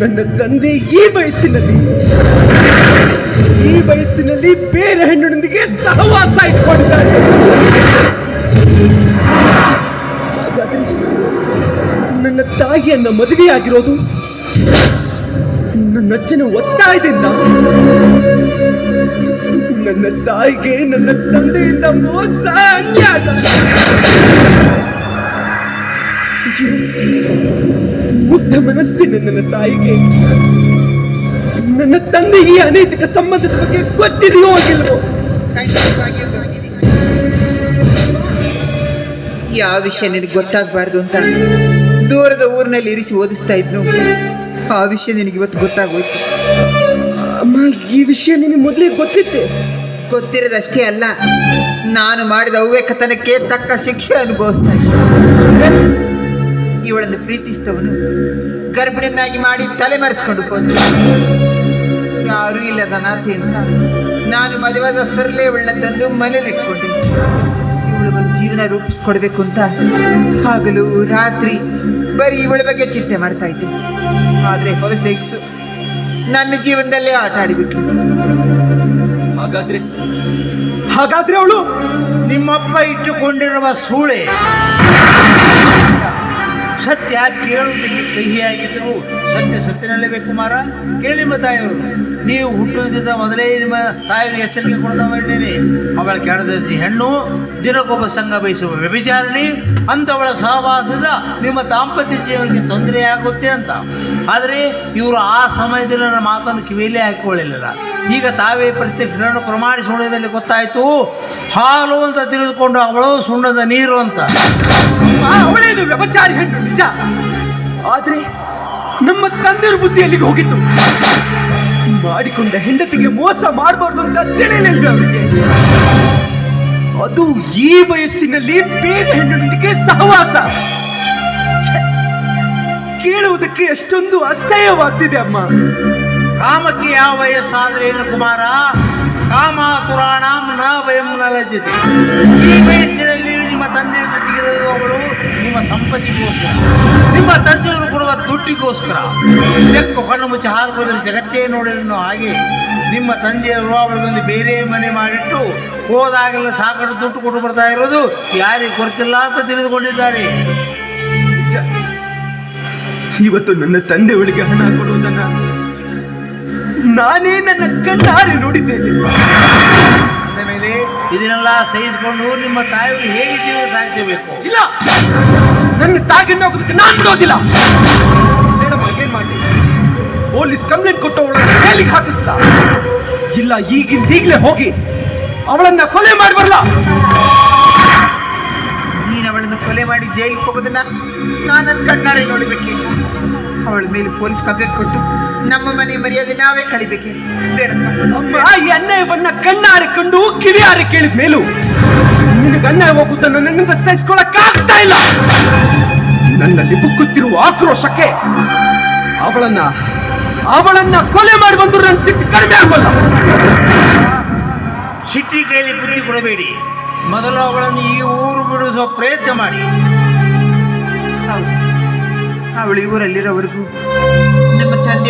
ನನ್ನ ತಂದೆ ಈ ವಯಸ್ಸಿನಲ್ಲಿ. ಈ ವಯಸ್ಸಿನಲ್ಲಿ ಬೇರೆ ಹೆಣ್ಣಿನೊಂದಿಗೆ ಸಹವಾಸ ಇಟ್ಕೊಂಡಿದ್ದಾರೆ ನನ್ನ ತಾಯಿಯನ್ನ ಮದುವೆಯಾಗಿರೋದು ನನ್ನ ಅಜ್ಜನ ಒತ್ತಾಯದಿಂದ? ನನ್ನ ತಾಯಿಗೆ ನನ್ನ ತಂದೆಯಿಂದ ಮೋಸ ಅನ್ಯಾಯ. ಮುಗ್ಧ ಮನಸ್ಸಿನ ನನ್ನ ತಾಯಿಗೆ. ನನ್ನ ತಂದೆ ಈ ಅನೈತಿಕ ಸಂಬಂಧದ ಬಗ್ಗೆ ಗೊತ್ತಿದೆಯೋ ಆಗಿಲ್ವೋ. ಯಾವ ವಿಷಯ ನಿನಗೆ ಗೊತ್ತಾಗಬಾರ್ದು ಅಂತ? ದೂರದ ಊರಿನಲ್ಲಿ ಇರಿಸಿ ಓದಿಸ್ತಾ ಇದ್ನು. ಆ ವಿಷಯ ನಿನಗೆ ಇವತ್ತು ಗೊತ್ತಾಗೋಯ್ತು. ಅಮ್ಮ ಈ ವಿಷಯ ನಿನಗೆ ಮೊದಲೇ ಗೊತ್ತಿತ್ತೆ. ಗೊತ್ತಿರೋದಷ್ಟೇ ಅಲ್ಲ. ನಾನು ಮಾಡಿದ ಅವ್ಯಕತನಕ್ಕೆ ತಕ್ಕ ಶಿಕ್ಷೆ ಅನುಭವಿಸ್ತಾ ಇದ್ದೆ. ಇವಳನ್ನು ಪ್ರೀತಿಸಿದವನು ಗರ್ಭಿಣಿಯನ್ನಾಗಿ ಮಾಡಿ ತಲೆಮರೆಸ್ಕೊಂಡು ಹೋದ ಯಾರೂ ಇಲ್ಲ ಅನಾಥೆ ಅಂತ ನಾನು ಮದುವಾದ ಸರಲೇ ಇವಳನ್ನ ತಂದು ಮನೇಲಿಟ್ಕೊಂಡೆ ಇವಳು ಒಂದು ಜೀವನ ರೂಪಿಸ್ಕೊಡ್ಬೇಕು ಅಂತ ಹಗಲು ರಾತ್ರಿ ಬರೀ ಇವಳ ಬಗ್ಗೆ ಚಿಂತೆ ಮಾಡ್ತಾ ಇದ್ದೆ. ಆದರೆ ಹೊರಸೆಗ್ಸು ನನ್ನ ಜೀವನದಲ್ಲೇ ಆಟ ಆಡಿಬಿಟ್ರು. ಹಾಗಾದ್ರೆ? ಹಾಗಾದ್ರೆ ಅವಳು? ನಿಮ್ಮಪ್ಪ ಇಟ್ಟುಕೊಂಡಿರುವ ಸೂಳೆ. ಸತ್ಯ ಕೇಳುವುದಕ್ಕೆ ಕಹಿಯಾಗಿದ್ದರು ಸತ್ಯ ಸತ್ಯನಲ್ಲೇ ಕುಮಾರ. ಕೇಳಿ ನಿಮ್ಮ ತಾಯಿಯವರು. ನೀವು ಹುಟ್ಟುವುದಕ್ಕಿಂತ ಮೊದಲೇ ನಿಮ್ಮ ತಾಯಿಯವರಿಗೆ ಎಚ್ಚರಿಕೆ ಕೊಡ್ತಾ ಇದ್ದೇನೆ ಅವಳ ಕೆಳದಿ ಹೆಣ್ಣು, ದಿನಕ್ಕೊಬ್ಬ ಸಂಘ ಬಯಸುವ ವ್ಯಭಿಚಾರಣಿ, ಅಂಥವಳ ಸಹವಾಸದ ನಿಮ್ಮ ದಾಂಪತ್ಯ ಜೀವನಕ್ಕೆ ತೊಂದರೆ ಆಗುತ್ತೆ ಅಂತ. ಆದರೆ ಇವರು ಆ ಸಮಯದಲ್ಲಿ ನನ್ನ ಮಾತನ್ನು ಕಿವಿಯಲ್ಲೇ ಹಾಕಿಕೊಳ್ಳಲಿಲ್ಲ. ಈಗ ತಾವೇ ಪ್ರತ್ಯಕ್ಷ ಪ್ರಮಾಣಿ ಮೇಲೆ ಗೊತ್ತಾಯಿತು, ಹಾಲು ಅಂತ ತಿಳಿದುಕೊಂಡು ಅವಳು ಸುಣ್ಣದ ನೀರು ಅಂತ. ವ್ಯಭಚಾರಿ ಹೆಣ್ಣು, ನಿಜ? ಆದರೆ ನಮ್ಮ ತಂದೆಯ ಬುದ್ಧಿ ಅಲ್ಲಿಗೆ ಹೋಗಿತ್ತು? ಮಾಡಿಕೊಂಡ ಹೆಂಡತಿಗೆ ಮೋಸ ಮಾಡಬಾರ್ದು ಅಂತ ತಿಳಿಯಲಿಲ್ಲ ಅವರಿಗೆ ಅದು ಈ ವಯಸ್ಸಿನಲ್ಲಿ ಬೇರೆ ಹೆಣ್ಣಿಗೆ ಸಹವಾಸ! ಕೇಳುವುದಕ್ಕೆ ಎಷ್ಟೊಂದು ಅಸಹ್ಯವಾಗ್ತಿದೆ ಅಮ್ಮ. ಕಾಮಕ್ಕೆ ಯಾವ ವಯಸ್ಸಾದ್ರೆ ಏನು ಕುಮಾರ? ಕಾಮ ತುರಾಣಂ ನ ಭಯಂ ನ ಲಜ್ಜತೆ. ಈ ವಯಸ್ಸಿನಲ್ಲಿ ನಿಮ್ಮ ತಂದೆಯ ಜೊತೆಗಿರೋದು ಅವಳು ನಿಮ್ಮ ಸಂಪತ್ತಿಗೋಸ್ಕರ, ನಿಮ್ಮ ತಂದೆಯವರು ಕೊಡುವ ದುಡ್ಡಿಗೋಸ್ಕರ ಬೆಕ್ಕು ಕಣ್ಣು ಮುಚ್ಚಿ ಹಾರ್ಬೋದ್ರೆ ಜಗತ್ತೇ ನೋಡಿರೋ ಹಾಗೆ ನಿಮ್ಮ ತಂದೆಯವರು ಅವಳಿಗೊಂದು ಬೇರೆ ಮನೆ ಮಾಡಿಟ್ಟು ಹೋದಾಗೆಲ್ಲ ಸಾಕಷ್ಟು ದುಡ್ಡು ಕೊಟ್ಟು ಬರ್ತಾ ಇರೋದು ಯಾರಿಗೆ ಗೊತ್ತಿಲ್ಲ ಅಂತ ತಿಳಿದುಕೊಂಡಿದ್ದಾರೆ. ಇವತ್ತು ನನ್ನ ತಂದೆಯವಳಿಗೆ ಹಣ ಕೊಡುವುದನ್ನ ನಾನೇ ನನ್ನ ಕಣ್ಣಾರೆ ನೋಡಿದ್ದೇನೆ. ಅಂದ ಮೇಲೆ ಇದನ್ನೆಲ್ಲ ಸಹಿಸಿಕೊಂಡು ನಿಮ್ಮ ತಾಯಿ ಹೇಗೆ ಜೀವನ ಸಾಗಿಸಬೇಕು? ಇಲ್ಲ. ನನ್ನ ತಾಗಿನ ಹೋಗೋದಕ್ಕೆ ನಾನು ಬಿಡೋದಿಲ್ಲ. ಮೇಡಮ್ ಏನ್ ಮಾಡಿ? ಪೊಲೀಸ್ ಕಂಪ್ಲೇಂಟ್ ಕೊಟ್ಟು ಅವಳನ್ನ ಜೈಲಿಗೆ ಹಾಕಿಸ್ಲ? ಇಲ್ಲ ಈಗಿಂದ ಈಗಲೇ ಹೋಗಿ ಅವಳನ್ನ ಕೊಲೆ ಮಾಡಿ ಬರಲ್ಲ ನೀನು ಅವಳನ್ನು ಕೊಲೆ ಮಾಡಿ ಜೈಲಿಗೆ ಹೋಗೋದನ್ನ ನಾನು ನನ್ನ ಕಣ್ಣಾರೆ ನೋಡಬೇಕೆ? ಅವಳ ಮೇಲೆ ಪೊಲೀಸ್ ಕಂಪ್ಲೇಂಟ್ ಕೊಟ್ಟು ನಮ್ಮ ಮನೆ ಮರ್ಯಾದೆ ನಾವೇ ಕಳಿಬೇಕು. ಈ ಅನ್ಯಾಯವನ್ನ ಕಣ್ಣಾರೆ ಕಂಡು ಕಿವಿಯಾರೆ ಕೇಳಿದ ಮೇಲೂ ನಿನಗೆ ಅನ್ಯಾಯ ಹೋಗುವುದನ್ನು ನನ್ನಿಂದ ಇಲ್ಲ. ನನ್ನಲ್ಲಿ ಬುಕ್ಕುತ್ತಿರುವ ಆಕ್ರೋಶಕ್ಕೆ ಅವಳನ್ನ ಅವಳನ್ನ ಕೊಲೆ ಮಾಡಿ ಬಂದ್ರು ನನ್ನ ಸಿಟ್ಟು ಕಡಿಮೆ ಆಗೋಲ್ಲ. ಸಿಟ್ಟಿ ಕೈಯಲ್ಲಿ ಬುದ್ಧಿ ಕೊಡಬೇಡಿ. ಮೊದಲು ಅವಳನ್ನು ಈ ಊರು ಬಿಡುವ ಪ್ರಯತ್ನ ಮಾಡಿ. ಹೌದು. ಅವಳು ಈ ಊರಲ್ಲಿರೋವರೆಗೂ ನಮ್ಮ ತಂದೆ